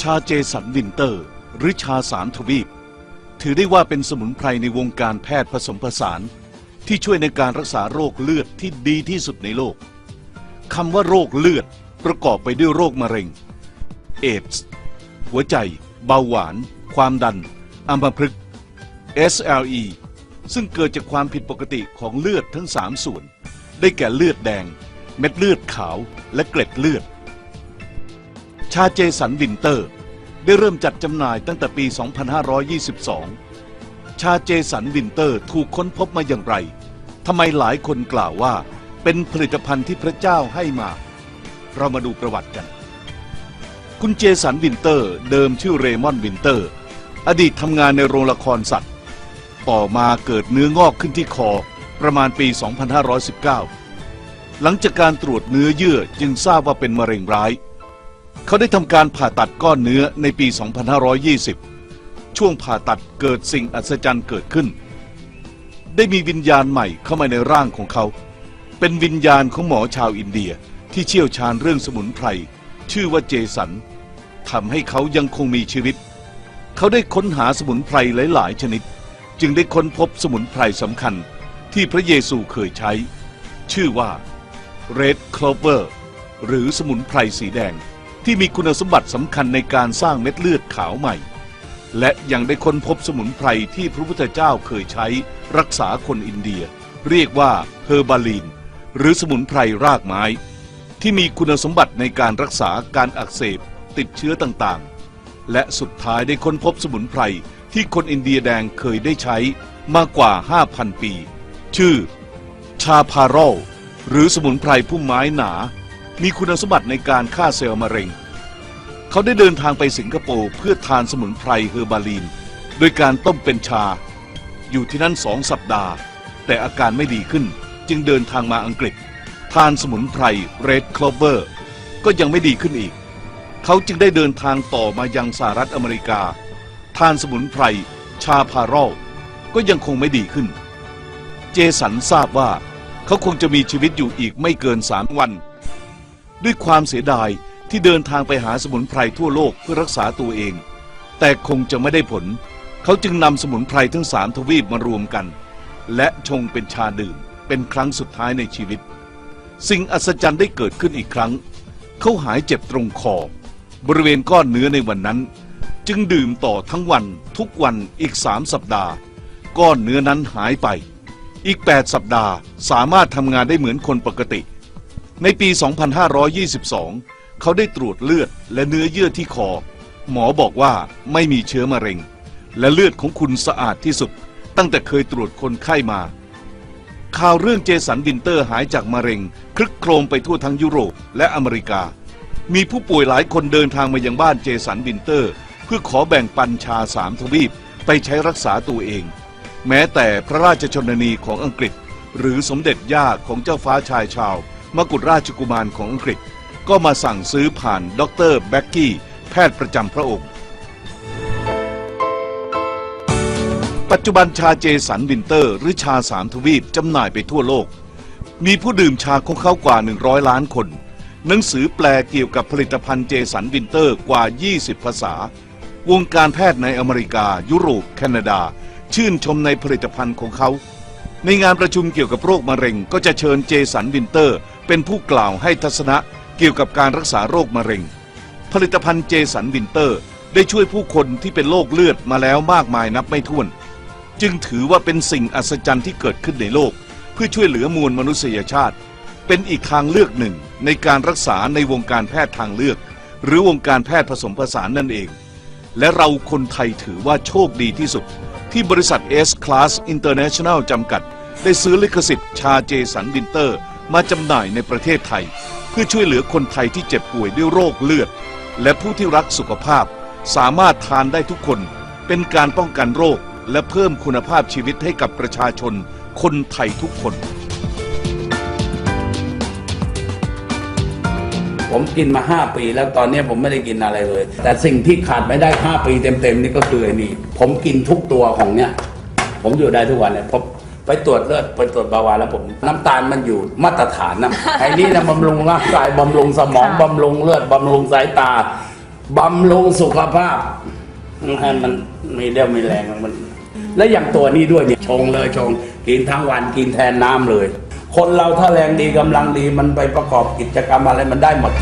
ชาเจสันวินเตอร์ หรือชาสามทวีป ถือได้ว่าเป็นสมุนไพรในวงการแพทย์ผสมผสาน ที่ช่วยในการรักษาโรคเลือดที่ดีที่สุดในโลกคำว่าโรคเลือดประกอบไปด้วยโรคมะเร็ง เอดส์หัวใจ เบาหวาน ความดัน อัมพฤกษ์ SLE ซึ่งเกิดจากความผิดปกติของเลือดทั้ง 3 ส่วน ได้แก่เลือดแดง เม็ดเลือดขาว และเกล็ดเลือด ชาเจสันวินเตอร์ ได้เริ่มจัดจำหน่ายตั้งแต่ปี 2522 ชาเจสันวินเตอร์ถูกค้นพบมาอย่างไร ทำไมหลายคนกล่าวว่าเป็นผลิตภัณฑ์ที่พระเจ้าให้มา เรามาดูประวัติกัน คุณเจสันวินเตอร์ เดิมชื่อเรมอนวินเตอร์ อดีตทำงานในโรงละครสัตว์ ต่อมาเกิดเนื้องอกขึ้นที่คอประมาณปี 2519 หลังจากการตรวจเนื้อเยื่อจึงทราบว่าเป็นมะเร็งร้าย เขาได้ทำการผ่าตัดก้อนเนื้อในปี 2520 ช่วงผ่าตัดเกิดสิ่งอัศจรรย์เกิดขึ้น ได้มีวิญญาณใหม่เข้ามาในร่างของเขา เป็นวิญญาณของหมอชาวอินเดียที่เชี่ยวชาญเรื่องสมุนไพร ชื่อว่าเจสันทำให้เขายังคงมีชีวิต เขาได้ค้นหาสมุนไพรหลายๆ ชนิด จึงได้ค้นพบสมุนไพรสำคัญที่พระเยซูเคยใช้ ชื่อว่า Red Clover หรือสมุนไพรสีแดงที่มีคุณสมบัติสำคัญในการสร้างเม็ดเลือดขาวใหม่ และยังได้ค้นพบสมุนไพรที่พระพุทธเจ้าเคยใช้รักษาคนอินเดีย เรียกว่าเฮอร์บาลีน หรือสมุนไพรรากไม้ ที่มีคุณสมบัติในการรักษาการอักเสบติดเชื้อต่าง และสุดท้ายได้ค้นพบสมุนไพรที่คนอินเดียแดงเคยได้ใช้มากกว่า 5,000 ปี ชื่อ ชาพาโรลหรือสมุนไพรพุ่มไม้หนา มีคุณสมบัติในการฆ่าเซลล์มะเร็ง เขาได้เดินทางไปสิงคโปร์เพื่อทานสมุนไพรเฮอร์บาลีน โดยการต้มเป็นชา อยู่ที่นั่นสองสัปดาห์ แต่อาการไม่ดีขึ้นจึงเดินทางมาอังกฤษ ทานสมุนไพรเรดคลอเวอร์ก็ยังไม่ดีขึ้นอีก เขาจึงได้เดินทางต่อมายังสหรัฐอเมริกา ทานสมุนไพร ชาพาโรลก็ยังคงไม่ดีขึ้น เจสันทราบว่า เขาคงจะมีชีวิตอยู่อีกไม่เกินสามวัน ด้วยความเสียดายที่เดินทางไปหาสมุนไพรทั่วโลกเพื่อรักษาตัวเอง แต่คงจะไม่ได้ผล เขาจึงนำสมุนไพรทั้งสามทวีปมารวมกัน และชงเป็นชาดื่มเป็นครั้งสุดท้ายในชีวิต สิ่งอัศจรรย์ได้เกิดขึ้นอีกครั้ง เขาหายเจ็บตรงคอ บริเวณก้อนเนื้อในวันนั้น จึงดื่มต่อทั้งวันทุกวันอีกสามสัปดาห์ ก้อนเนื้อนั้นหายไป อีก 8 สัปดาห์สามารถทำงานได้เหมือนคนปกติ ในปี 2522 เขาได้ตรวจเลือดและเนื้อเยื่อที่คอ หมอบอกว่าไม่มีเชื้อมะเร็ง และเลือดของคุณสะอาดที่สุด ตั้งแต่เคยตรวจคนไข้มาข่าวเรื่องเจสันวินเตอร์หายจากมะเร็งคลึกโครมไปทั่วทั้งยุโรปและอเมริกา มีผู้ป่วยหลายคนเดินทางมายังบ้านเจสันวินเตอร์ เพื่อขอแบ่งปันชาสามทวีปไปใช้รักษาตัวเอง แม้แต่พระราชชนนีของอังกฤษ หรือสมเด็จย่าของเจ้าฟ้าชายชาว มกุฎราชกุมารของอังกฤษ ก็มาสั่งซื้อผ่านดรแบ็กกี้แพทย์ประจำพระองค์ ปัจจุบันชาเจสันวินเตอร์ หรือชาสามทวีปจำหน่ายไปทั่วโลก มีผู้ดื่มชาของเขากว่า 100 ล้านคน หนังสือแปลเกี่ยวกับผลิตภัณฑ์เจสันวินเตอร์กว่า 20 ภาษา วงการแพทย์ในอเมริกา ยุโรป แคนาดา ชื่นชมในผลิตภัณฑ์ของเขา ในงานประชุมเกี่ยวกับโรคมะเร็ง ก็จะเชิญเจสันวินเตอร์ เป็นผู้กล่าวให้ทัศนะเกี่ยวกับการรักษาโรคมะเร็ง ผลิตภัณฑ์เจสันวินเตอร์ ได้ช่วยผู้คนที่เป็นโรคเลือดมาแล้วมากมายนับไม่ถ้วน จึงถือว่าเป็นสิ่งอัศจรรย์ที่เกิดขึ้นในโลก เพื่อช่วยเหลือมวลมนุษยชาติ เป็นอีกทางเลือกหนึ่งในการรักษาในวงการแพทย์ทางเลือก หรือวงการแพทย์ผสมผสานนั่นเอง และเราคนไทยถือว่าโชคดีที่สุด ที่บริษัท S Class International จำกัด ได้ซื้อลิขสิทธิ์ชาเจสันวินเตอร์ มาจำหน่ายในประเทศไทย เพื่อช่วยเหลือคนไทยที่เจ็บป่วยด้วยโรคเลือด และผู้ที่รักสุขภาพ สามารถทานได้ทุกคน เป็นการป้องกันโรค และเพิ่มคุณภาพชีวิตให้กับประชาชน คนไทยทุกคน ผมกินมาห้าปี แล้วตอนนี้ผมไม่ได้กินอะไรเลย แต่สิ่งที่ขาดไม่ได้ห้าปีเต็มๆนี่ก็คือไอ้นี่ผมกินทุกตัวของเนี้ยผมอยู่ได้ทุกวันเนี่ยผมไปตรวจเลือดไปตรวจเบาหวานแล้วผม น้ำตาลมันอยู่มาตรฐานนะ ไอ้นี่นะบำรุงร่างกายบำรุงสมองค่ะ บำรุงเลือดบำรุงสายตาบำรุงสุขภาพให้มันมีเรี่ยวมีแรงมัน และอย่างตัวนี้ด้วยเนี่ยชงเลยชง กินทั้งวันกินแทนน้ำเลย คนเราถ้าแรงดีกำลังดีมันไปประกอบกิจกรรมอะไรมันได้หมด